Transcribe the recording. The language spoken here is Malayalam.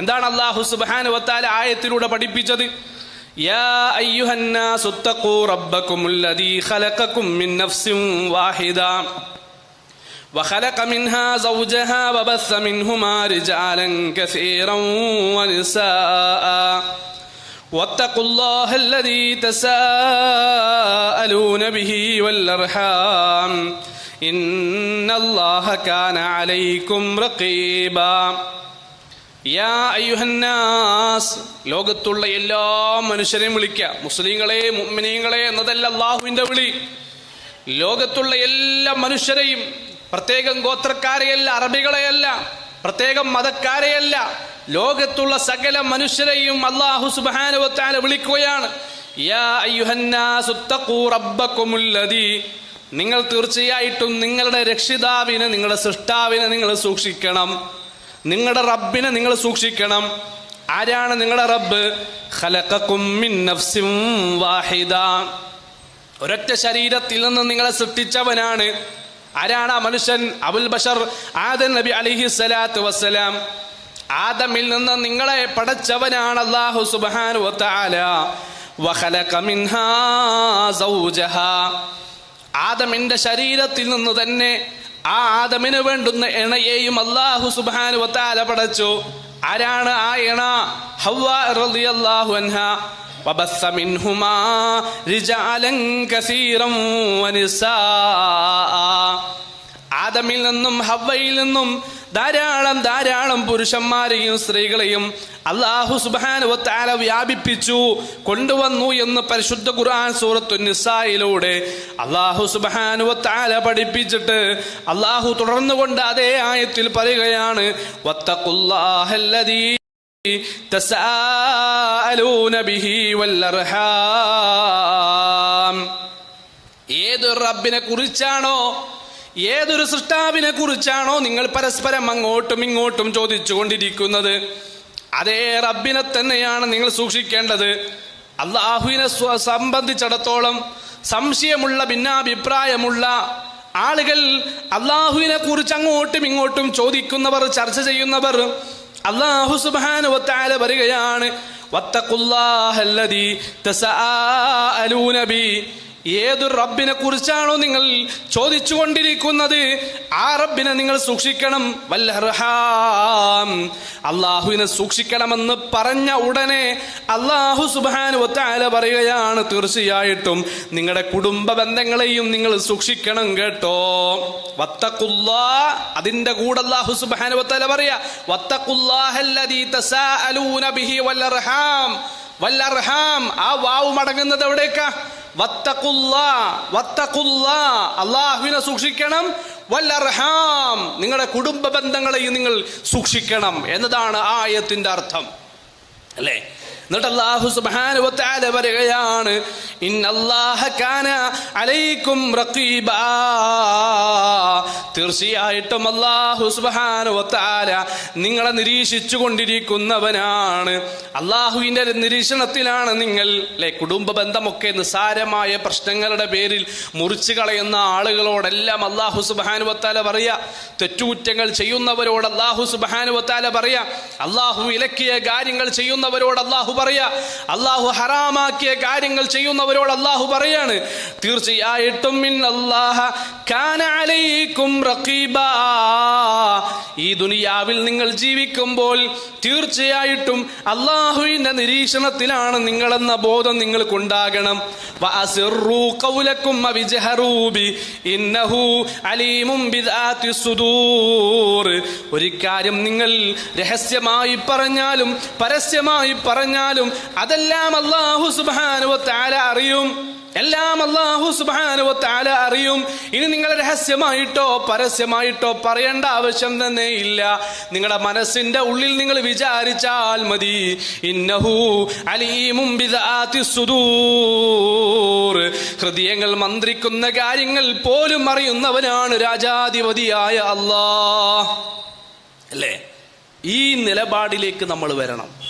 എന്താണ് അള്ളാഹു സുബ്ഹാനഹു വതആല ആയത്തിലൂടെ പഠിപ്പിച്ചത് യാ അയ്യുഹന്നാസു തഖൂ റബ്ബക്കുമുല്ലദീ ഖലഖക്കും മിൻ നഫ്സിൻ വാഹിദ وخلق منها زوجها وبث منهما رجالا كثيرا ونساء واتقوا الله الذي تساءلون به والارحام ان الله كان عليكم رقيبا യാ അയ്യുഹന്നാസ് ലോകത്തുള്ള എല്ലാ മനുഷ്യരെയും വിളിക്കുക മുസ്ലിങ്ങളെ മുമ്മിനീങ്ങളെ എന്നതല്ല അള്ളാഹുവിന്റെ വിളി. ലോകത്തുള്ള എല്ലാ മനുഷ്യരെയും പ്രത്യേകം ഗോത്രക്കാരെയല്ല അറബികളെയല്ല പ്രത്യേകം മതക്കാരെയല്ല ലോകത്തുള്ള സകല മനുഷ്യരെയും അള്ളാഹു സുബാനുവത്താല വിളിക്കുകയാണ്. നിങ്ങൾ തീർച്ചയായിട്ടും നിങ്ങളുടെ രക്ഷിതാവിനെ നിങ്ങളുടെ സൃഷ്ടാവിനെ നിങ്ങൾ സൂക്ഷിക്കണം. നിങ്ങളുടെ റബ്ബിനെ നിങ്ങൾ സൂക്ഷിക്കണം. ആരാണ് നിങ്ങളുടെ റബ്ബ്? വാഹിദ. ഒരൊറ്റ ശരീരത്തിൽ നിന്ന് നിങ്ങളെ സൃഷ്ടിച്ചവനാണ്. ആരാണ് ആ മനുഷ്യൻ? അബുൽ ബഷർ ആദൻ നബി അലിഹി സ്വലാത്തു വസ്സലാം. ആദമിൽ നിന്ന് നിങ്ങളെ പടച്ചവനാണ് അള്ളാഹു സൗജഹാ. ആദമിന്റെ ശരീരത്തിൽ നിന്ന് തന്നെ ആ ആദമിന് വേണ്ടുന്ന ഇണയെയും അള്ളാഹു സുബ്ഹാനഹു വതആല പടച്ചു ആരാണ് ആ ഇണ ഹവ്വ റളിയല്ലാഹു അൻഹ وبث منهما رجالا كثيرا ونساء ആദമിൽ നിന്നും ഹവ്വയിൽ നിന്നും ധാരാളം ധാരാളം പുരുഷന്മാരെയും സ്ത്രീകളെയും അള്ളാഹു സുബാനുവത്താല വ്യാപിപ്പിച്ചു കൊണ്ടുവന്നു എന്ന് പരിശുദ്ധ ഖുർആൻ സൂറത്തു നിസായിലൂടെ അള്ളാഹു സുബാനുവത്താല പഠിപ്പിച്ചിട്ട് അള്ളാഹു തുടർന്നുകൊണ്ട് അതേ ആയത്തിൽ പറയുകയാണ് ഏത് റബ്ബിനെ കുറിച്ചാണോ ഏതൊരു സൃഷ്ടാവിനെ കുറിച്ചാണോ നിങ്ങൾ പരസ്പരം അങ്ങോട്ടും ഇങ്ങോട്ടും ചോദിച്ചുകൊണ്ടിരിക്കുന്നത്? അതേ റബ്ബിനെ തന്നെയാണ് നിങ്ങൾ സൂക്ഷിക്കേണ്ടത്. അള്ളാഹുവിനെ സംബന്ധിച്ചിടത്തോളം സംശയമുള്ള ഭിന്നാഭിപ്രായമുള്ള ആളുകൾ അള്ളാഹുവിനെ കുറിച്ച് അങ്ങോട്ടും ഇങ്ങോട്ടും ചോദിക്കുന്നവർ ചർച്ച ചെയ്യുന്നവർ അള്ളാഹു സുബാനുവത്താല വരികയാണ്. ഏതൊരു റബ്ബിനെ കുറിച്ചാണോ നിങ്ങൾ ചോദിച്ചുകൊണ്ടിരിക്കുന്നത്? ആ റബ്ബിനെ നിങ്ങൾ സൂക്ഷിക്കണം. വല്ലർഹാം അള്ളാഹുവിനെ സൂക്ഷിക്കണമെന്ന് പറഞ്ഞ ഉടനെ അള്ളാഹു സുബാനു ഒത്താല പറയുകയാണ്. തീർച്ചയായിട്ടും നിങ്ങളുടെ കുടുംബ ബന്ധങ്ങളെയും നിങ്ങൾ സൂക്ഷിക്കണം കേട്ടോ. വത്തക്കുല്ല അതിന്റെ കൂടെ അള്ളാഹു സുബാനു ഒത്താല പറയാ വത്തക്കുല്ലാഹല്ലദീ തസാഅലൂന ബിഹി വല്ലർഹാം വല്ലർഹാം ആ വാവ് മടങ്ങുന്നത് എവിടേക്കാ. അള്ളാഹുവിനെ സൂക്ഷിക്കണം. വല്ലർഹാം നിങ്ങളുടെ കുടുംബ ബന്ധങ്ങളെയും നിങ്ങൾ സൂക്ഷിക്കണം എന്നതാണ് ആ ആയത്തിന്റെ അർത്ഥം. അല്ലേ? എന്നിട്ട് അല്ലാഹു സുബ്ഹാനഹു വതആല പറയുകയാണ് അലൈക്കും തീർച്ചയായിട്ടും അള്ളാഹു വതആല നിങ്ങളെ നിരീക്ഷിച്ചു കൊണ്ടിരിക്കുന്നവനാണ് അള്ളാഹുവിന്റെ നിരീക്ഷണത്തിലാണ് നിങ്ങൾ അല്ലെ? കുടുംബ ബന്ധമൊക്കെ നിസ്സാരമായ പ്രശ്നങ്ങളുടെ പേരിൽ മുറിച്ചു കളയുന്ന ആളുകളോടെല്ലാം അള്ളാഹു സുബ്ഹാനഹു വതആല പറയാ. തെറ്റുകുറ്റങ്ങൾ ചെയ്യുന്നവരോട് അള്ളാഹു സുബ്ഹാനഹു വതആല പറയാ. അള്ളാഹു ഇലക്കിയ കാര്യങ്ങൾ ചെയ്യുന്നവരോട് അള്ളാഹു പറയാ അള്ളാഹു ഹറാമാക്കിയ കാര്യങ്ങൾ ചെയ്യുന്നവരോട് അള്ളാഹു പറയാണ് തീർച്ചയായിട്ടും ഈ ദുനിയാവിൽ നിങ്ങൾ ജീവിക്കുമ്പോൾ തീർച്ചയായിട്ടും അള്ളാഹുവിന്റെ നിരീക്ഷണത്തിലാണ് നിങ്ങളെന്ന ബോധം നിങ്ങൾക്കുണ്ടാകണം. ഒരു കാര്യം നിങ്ങൾ രഹസ്യമായി പറഞ്ഞാലും പരസ്യമായി പറഞ്ഞാലും അതെല്ലാം അള്ളാഹു സുബ്ഹാനഹു താര അറിയും. എല്ലാം അള്ളാഹു സുബാനുവത്താല അറിയും. ഇനി നിങ്ങൾ രഹസ്യമായിട്ടോ പരസ്യമായിട്ടോ പറയേണ്ട ആവശ്യം തന്നെ ഇല്ല. നിങ്ങളുടെ മനസ്സിന്റെ ഉള്ളിൽ നിങ്ങൾ വിചാരിച്ചാൽ മതി. ഇന്നഹു ഹൃദയങ്ങൾ മന്ത്രിക്കുന്ന കാര്യങ്ങൾ പോലും അറിയുന്നവനാണ് രാജാധിപതിയായ അല്ലാ അല്ലേ? ഈ നിലപാടിലേക്ക് നമ്മൾ വരണം.